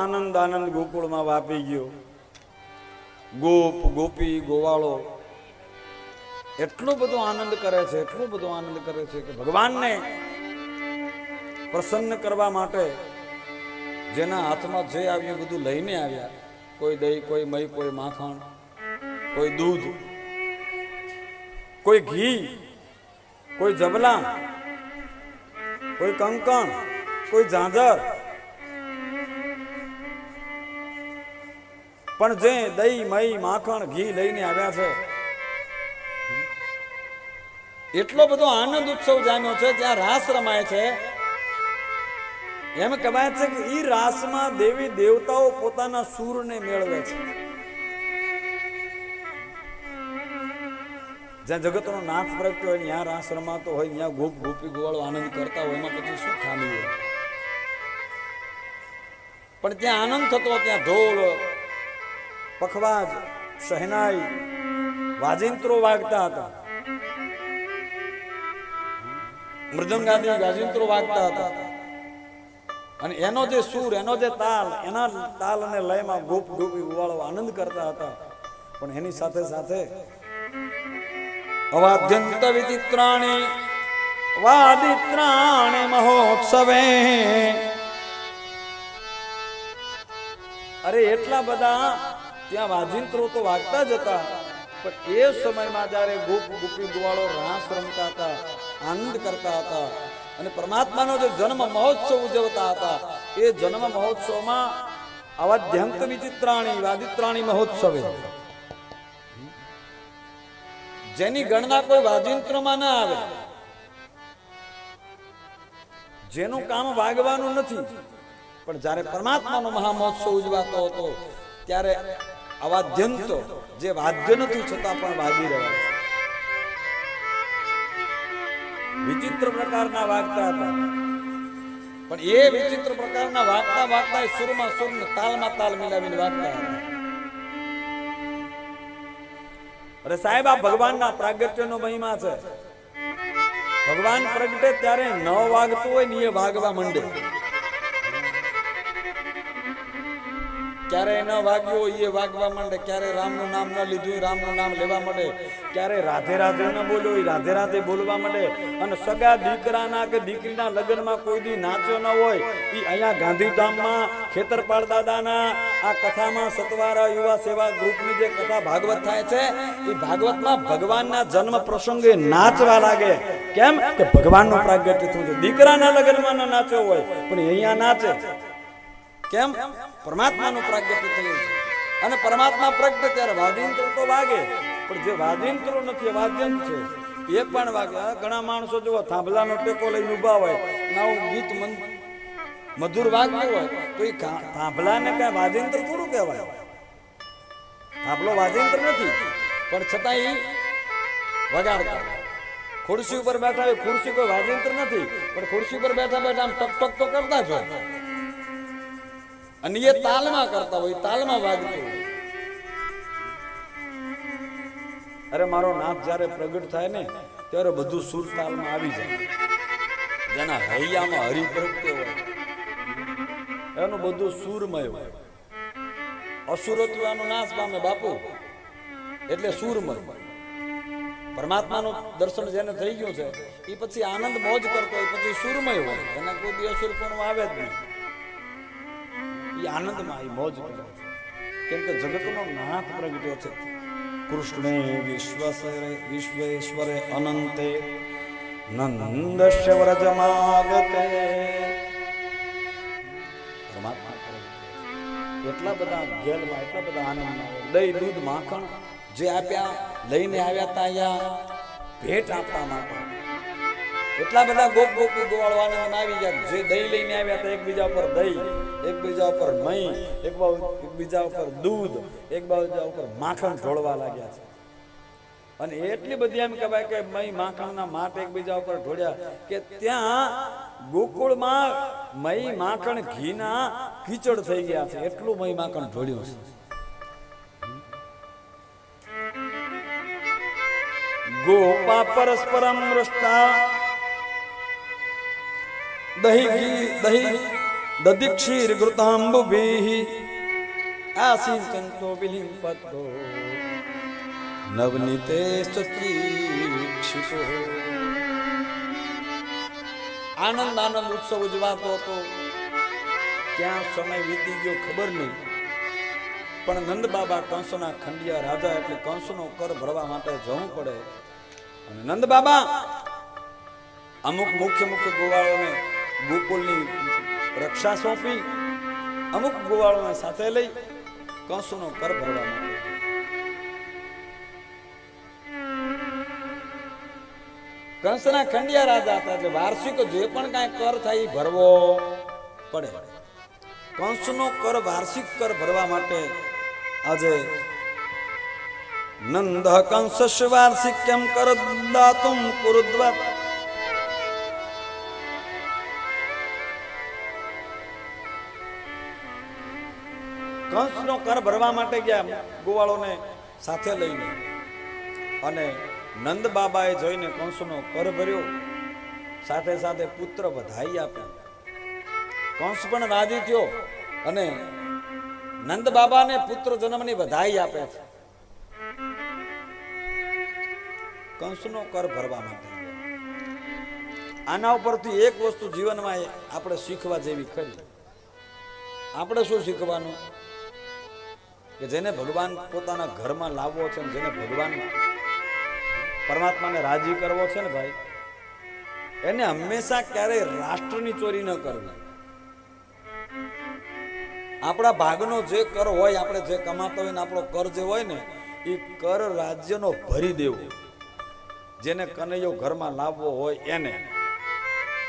આનંદ આનંદ ગોકુળમાં વાપી ગયો. ગોપ, ગોપી, ગોવાળો એટલો બધો આનંદ કરે છે, એટલો બધો આનંદ કરે છે કે ભગવાનને પ્રસન્ન કરવા માટે જેના હાથમાં જે આવ્યું બધું લઈને આવ્યા. કોઈ દહીં, કોઈ મહી, કોઈ માખણ, કોઈ દૂધ, કોઈ ઘી, કોઈ જબલા, કોઈ કંકણ, કોઈ ઝાંઝર પણ જે દહીં મહી માખણ, ઘી લઈને આવ્યા છે, એટલો બધો આનંદ ઉત્સવ જામ્યો છે ત્યાં રાસ રમાય છે. એમ કહેવાય છે કે ઈ રાસમાં દેવી દેવતાઓ પોતાના સૂરને મેળવે છે. જ્યાં જગતનો નાથ પ્રગટ્યો હોય, ત્યાં રાસ રમાતો હોય, ત્યાં ગોપ ગોપી ગોવાળો આનંદ કરતા હોય, એમાં પછી શું ખામી હોય? પણ ત્યાં આનંદ થતો ત્યાં ઢોલ પખવાજ, શહેનાઈ, વાજિંત્રો વાગતા હતા. મૃદંગાદી વાજિંત્રો વાગતા હતા. અને એનો જે સૂર, એનો જે તાલ, એના તાલ અને લયમાં ગોપ ગોપી ઉવાળો આનંદ કરતા હતા. પણ એની સાથે સાથે અવાદ્યંત વિચિત્રાણી વાદિત્રાણે મહોત્સવે. અરે એટલા બધા ત્યાં વાજિંત્રો તો વાગતા જ હતા. પણ એ સમયમાં જ્યારે ગોપ, ગોપી ગોવાળો રાસ રમતા હતા, આનંદ કરતા હતા અને પરમાત્માનો જે જન્મ મહોત્સવ ઉજવતા હતા, એ જન્મ મહોત્સવમાં અવાદ્યંત વિચિત્રાણી, વાદિત્રાણી મહોત્સવે. જેની ગણના કોઈ વાજિંત્રમાં ના આવે. જેનું કામ વાગવાનું નથી. પણ જ્યારે પરમાત્માનો મહામહોત્સવ ઉજવાતો હતો, ત્યારે અવાદ્યંતો જે વાદ્ય નથી છતાં પણ વાગી રહ્યા છે. વિચિત્ર પ્રકારના વાગતા હતા. પણ એ વિચિત્ર પ્રકારના વાગતા વાગતા સુરમાં સુર તાલમાં તાલ મિલાવીને વાગતા હતા. અરે સાહેબ, આ ભગવાનના પ્રાગટ્યનો મહિમા છે. ભગવાન પ્રગટે ત્યારે ન વાગતું હોય ને એ વાગવા માંડે. ક્યારે ન વાગ્યો એ વાગવા માંડે, ક્યારે રામનું નામ ન લીધું રામનું નામ લેવા માંડે. ક્યારે રાધે રાધે ન બોલ્યો હોય, રાધે રાધે બોલવા માંડે. અને સગા દીકરાના કે દીકરીના લગ્નમાં કોઈ દી નાચ્યો ન હોય એ અહીંયા ગાંધીધામમાં ખેતરપાળ દાદાના આ કથામાં સતવારા યુવા સેવા ગ્રુપની જે કથા ભાગવત થાય છે એ ભાગવતમાં ભગવાનના જન્મ પ્રસંગે નાચવા લાગે. કેમ? કે ભગવાનનો પ્રાગટ્ય થયું છે દીકરાના લગ્નમાં નાચ્યો હોય, પણ અહીંયા નાચે. કેમ? પરમાત્માનું પ્રાગટ્ય થયું છે. અને પરમાત્મા પ્રગટ ત્યારે વાદ્યંત્ર તો વાગે, પણ જે વાદ્યંત્રો નથી, એ વાદ્યંત છે. એ પણ વાગે. ઘણા માણસો જુઓ, થાંભલાનો ટેકો લઈને ઊભા હોય નવું ગીત મન, મધુર વાગતું હોય, તો એ થાંભલાને કઈ વાદ્યંત્ર થોડું કહેવાય. થાંભલો વાદ્યંત્ર નથી, પણ છતાં એ વગાડતા. ખુરશી ઉપર બેઠા હોય, ખુરશી કોઈ વાદ્યંત્ર નથી, પણ ખુરશી ઉપર બેઠા બેઠા આમ ટક ટક તો કરતા જ હોય. અને એ તાલમાં કરતા હોય તાલમાં વાગતું હોય. અરે, મારો નાથ જ્યારે પ્રગટ થાય ને, ત્યારે બધું સુર તાલમાં આવી જાય. જેના હૈયામાં હરિ પ્રગટ્યો હોય. એનું બધું સુરમય હોય. અસુરત્વનો નાશ પામે બાપુ. એટલે સુરમય. પરમાત્માનું દર્શન જેને થઈ ગયું છે એ પછી આનંદ મોજ કરતો હોય, પછી સુરમય હોય. એના કોઈ બી અસુરપણું આવે જ નહીં. એ આનંદમાં એ મોજ કરે કેમ કે જગતનો નાથ પ્રગટ્યો છે. કૃષ્ણે વિશ્વસરે વિશ્વેશ્વરે અનંતે નંદસ્ય વ્રજમાગતે પરમાત્મા એટલા બધા ગેલમાં, એટલા બધા આનંદમાં. દહીં, દૂધ, માખણ જે આપ્યા, લઈને આવ્યા હતા અહીંયા, ભેટ આપવા માટે. એટલા બધા ગોપ ગોપી ગોવાળો આનંદમાં આવી ગયા જે દહીં લઈને આવ્યા હતા એકબીજા ઉપર દહીં. એકબીજા ઉપર મહી, એક બાજુ એકબીજા ઉપર દૂધ, એક બાજુ ઉપર માખણ ઢોળવા લાગ્યા છે. અને એટલી બધી એમ કહેવાય કે મહી માખણના માટ એકબીજા ઉપર ઢોળ્યા કે ત્યાં ગોકુળમાં મહી માખણ ઘીના કીચડ થઈ ગયા છે. એટલું મહી માખણ ઢોળ્યું છે. ગોપા પરસ્પરમ રસ્તા, દહીં ઘી, દહીં દધિક્ષીર ઘૃતાંબુભીઃ આસિંચંતો વિલિંપતો નવનીતે સચીક્ષિતો આનંદ આનંદ ઉત્સવ ઉજવાતો હતો ક્યાં સમય વીતી ગયો ખબર નહીં પણ નંદ બાબા કંસના ખંડિયા રાજા એટલે કંસનો કર ભરવા માટે જવું પડે અને નંદ બાબા અમુક મુખ્ય મુખ્ય ગોવાળોને ગોકુલની રક્ષા સોંપી, અમુક ગોવાળોને સાથે લઈ કંસનો કર ભરવા માંડ્યો. કંસના ખંડિયા રાજા હતા એટલે વાર્ષિક જે પણ કાંઈ કર થાય એ ભરવો પડે. કંસનો કર વાર્ષિક કર ભરવા માટે આજે નંદ કંસ વાર્ષિક્યમ કર દાતું કુરુદ્વા કંસનો કર ભરવા માટે ગયા ગોવાળોને સાથે લઈને. અને નંદ બાબાએ જોઈને કંસનો કર ભર્યો. સાથે સાથે પુત્ર વધાઈ આપ્યો. કંસ પણ રાજી થયો અને નંદ બાબાને પુત્ર જન્મની વધાઈ આપે છે. કંસનો કર ભરવા માટે આના ઉપરથી એક વસ્તુ જીવનમાં આપણે શીખવા જેવી ખરી. આપણે શું શીખવાનું? કે જેને ભગવાન પોતાના ઘરમાં લાવવો છે જેને ભગવાન પરમાત્માને રાજી કરવો છે ને ભાઈ, એને હંમેશા ક્યારેય રાષ્ટ્રની ચોરી ન કરવી. આપણા ભાગનો જે કર હોય, આપણે જે કમાતો હોય ને આપણો કર જે હોય ને એ કર રાજ્યનો ભરી દેવો. જેને કનૈયો ઘરમાં લાવવો હોય એને.